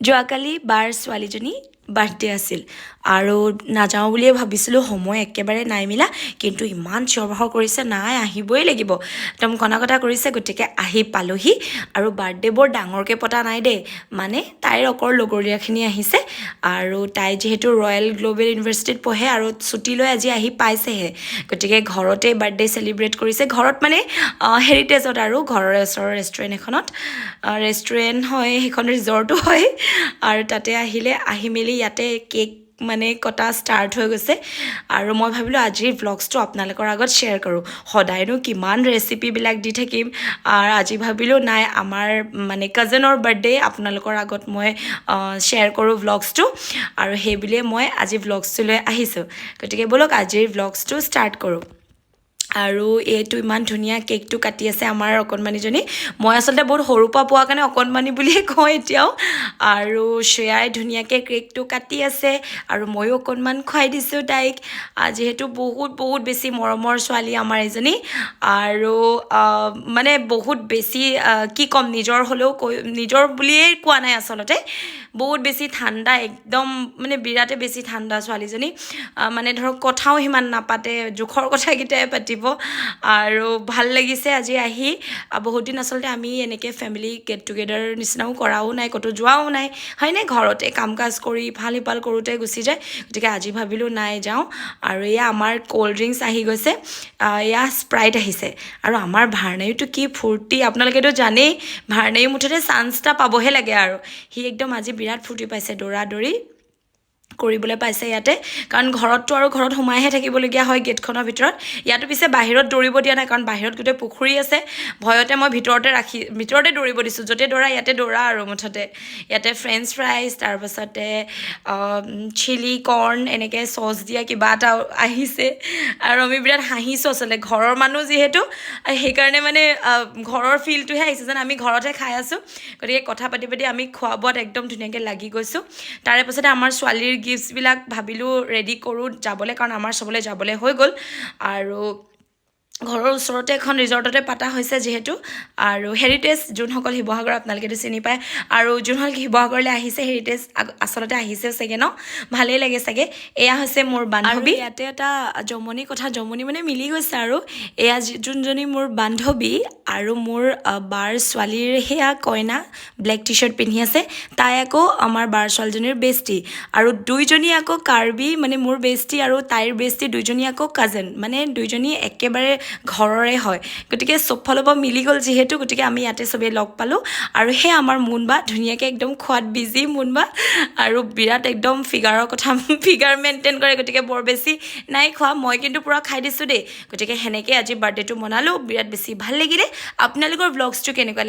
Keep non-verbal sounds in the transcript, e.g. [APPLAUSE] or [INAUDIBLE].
যোৱাকালি বাৰ ছোৱালীজনী বাৰ্থডে আছিল। আৰু নাযাওঁ বুলিয়ে ভাবিছিলোঁ সময় একেবাৰে নাই মিলা। কিন্তু ইমান চিঞৰ বাখৰ কৰিছে নাই আহিবই লাগিব। একদম কনা কটা কৰিছে গতিকে আহি পালোহি। আৰু বাৰ্থডে বৰ ডাঙৰকৈ পতা নাই দেই। মানে তাইৰ অকল লগৰীয়াখিনি আহিছে। আৰু তাই যিহেতু ৰয়েল গ্ল'বেল ইউনিভাৰ্চিটিত পঢ়ে আৰু ছুটী লৈ আজি আহি পাইছেহে। গতিকে ঘৰতে বাৰ্থডে চেলিব্ৰেট কৰিছে। ঘৰত মানে হেৰিটেজত আৰু ঘৰৰ ওচৰৰ ৰেষ্টুৰেণ্ট এখনত। ৰেষ্টুৰেণ্ট হয় সেইখন ৰিজৰ্টো হয়। আৰু তাতে আহিলে আহি মেলি ইয়াতে কেক মানে কটা ষ্টাৰ্ট হৈ গৈছে। আৰু মই ভাবিলোঁ আজিৰ ভ্লগছটো আপোনালোকৰ আগত শ্বেয়াৰ কৰোঁ। সদায়নো কিমান ৰেচিপিবিলাক দি থাকিম। আৰু আজি ভাবিলোঁ, নাই, আমাৰ মানে কাজনৰ বাৰ্থডে আপোনালোকৰ আগত মই শ্বেয়াৰ কৰোঁ ভ্লগছটো আৰু সেই বুলিয়ে মই আজি ভ্লগছটো লৈ আহিছোঁ। গতিকে ব'লক, আজিৰ ভ্লগছটো ষ্টাৰ্ট কৰোঁ। আৰু এইটো ইমান ধুনীয়া কেকটো কাটি আছে আমাৰ অকণমানিজনী। মই আচলতে বহুত সৰুৰ পৰা পোৱা কাৰণে অকণমানি বুলিয়ে কওঁ এতিয়াও। আৰু শ্ৰেয়াই ধুনীয়াকৈ কেকটো কাটি আছে আৰু ময়ো অকণমান খুৱাই দিছোঁ তাইক। যিহেতু বহুত বহুত বেছি মৰমৰ ছোৱালী আমাৰ এজনী। আৰু মানে বহুত বেছি কি ক'ম, নিজৰ হ'লেও কৈ, নিজৰ বুলিয়েই কোৱা নাই আচলতে। বহুত বেছি ঠাণ্ডা, একদম মানে বিৰাটে বেছি ঠাণ্ডা ছোৱালীজনী। মানে ধৰক কথাও সিমান নাপাতে, জোখৰ কথাকেইটাই পাতিব। আৰু ভালো লাগিছে আজি আহি। বহুত দিন আচলতে আমি এনেকৈ ফেমিলি গেট টুগেডাৰ নিচিনাও কৰাও নাই, ক'তো যোৱাও নাই। হয়নে ঘৰতে কাম কাজ কৰি, ইফাল সিফাল কৰোঁতে গুচি যায়। গতিকে আজি ভাবিলোঁ নাই যাওঁ। আৰু এয়া আমাৰ ক'ল্ড ড্ৰিংকছ আহি গৈছে। এয়া স্প্ৰাইট আহিছে। আৰু আমাৰ ভাৰনাইওতো কি ফূৰ্তি। আপোনালোকেতো জানেই ভাৰনাইও মুঠতে চান্স এটা পাবহে লাগে আৰু। সি একদম আজি বিৰাট ফূৰ্তি পাইছে দৌৰা দৌৰি কৰিবলৈ পাইছে ইয়াতে। কাৰণ ঘৰততো আৰু ঘৰত সোমাইহে থাকিবলগীয়া হয় গেটখনৰ ভিতৰত। ইয়াতো পিছে বাহিৰত দৌৰিব দিয়া নাই কাৰণ বাহিৰত গোটেই পুখুৰী আছে। ভয়তে মই ভিতৰতে ৰাখি ভিতৰতে দৌৰিব দিছোঁ য'তে দৌৰা ইয়াতে দৌৰা আৰু মুঠতে। ইয়াতে ফ্ৰেঞ্চ ফ্ৰাইজ তাৰপাছতে চিলি কৰ্ণ এনেকৈ চচ দিয়া কিবা এটা আহিছে। আৰু আমি বিৰাট হাঁহিছোঁ আচলতে ঘৰৰ মানুহ যিহেতু সেইকাৰণে মানে ঘৰৰ ফিলটোহে আহিছে যেন আমি ঘৰতহে খাই আছোঁ। গতিকে কথা পাতি পাতি আমি খোৱা বোৱাত একদম ধুনীয়াকৈ লাগি গৈছোঁ। তাৰে পাছতে আমাৰ ছোৱালীৰ গিফ্টছবিলাক ভাবিলোঁ ৰেডি কৰোঁ যাবলৈ কাৰণ আমাৰ চবলৈ যাবলৈ হৈ গ'ল। আৰু ঘৰৰ ওচৰতে এখন ৰিজৰ্টতে পতা হৈছে যিহেতু। আৰু হেৰিটেজ যোনসকল শিৱসাগৰ আপোনালোকেতো চিনি পায়। আৰু যোনসকল শিৱসাগৰলৈ আহিছে হেৰিটেজ আচলতে আহিছেও চাগে ন? ভালেই লাগে চাগে। এয়া হৈছে মোৰ বান্ধৱী। ইয়াতে এটা জমনি কথা, জমনি মানে মিলি গৈছে আৰু। এয়া যোনজনী মোৰ বান্ধৱী আৰু মোৰ বাৰ ছোৱালীৰ সেয়া কইনা ব্লেক টি শ্বাৰ্ট পিন্ধি আছে, তাই আকৌ আমাৰ বাৰ ছোৱালীজনীৰ বেষ্টি আৰু দুইজনী আকৌ কাৰ্বি মানে মোৰ বেষ্টি আৰু তাইৰ বেষ্টি দুইজনী আকৌ কাজেন মানে দুইজনী একেবাৰে ঘৰৰে হয়। গতিকে চব ফালৰ পৰা মিলি গ'ল যিহেতু, গতিকে আমি ইয়াতে চবেই লগ পালোঁ। আৰু সেই আমাৰ মুনবা ধুনীয়াকৈ একদম খোৱাত বিজি মুনবা আৰু বিৰাট একদম ফিগাৰৰ কথা [LAUGHS] ফিগাৰ মেইনটেইন কৰে, গতিকে বৰ বেছি নাই খোৱা। মই কিন্তু পূৰা খাই দিছোঁ দেই। গতিকে সেনেকৈ আজি বাৰ্থডেটো মনালোঁ। বিৰাট বেছি ভালো লাগিলে। আপোনালোকৰ ব্লগছটো কেনেকুৱা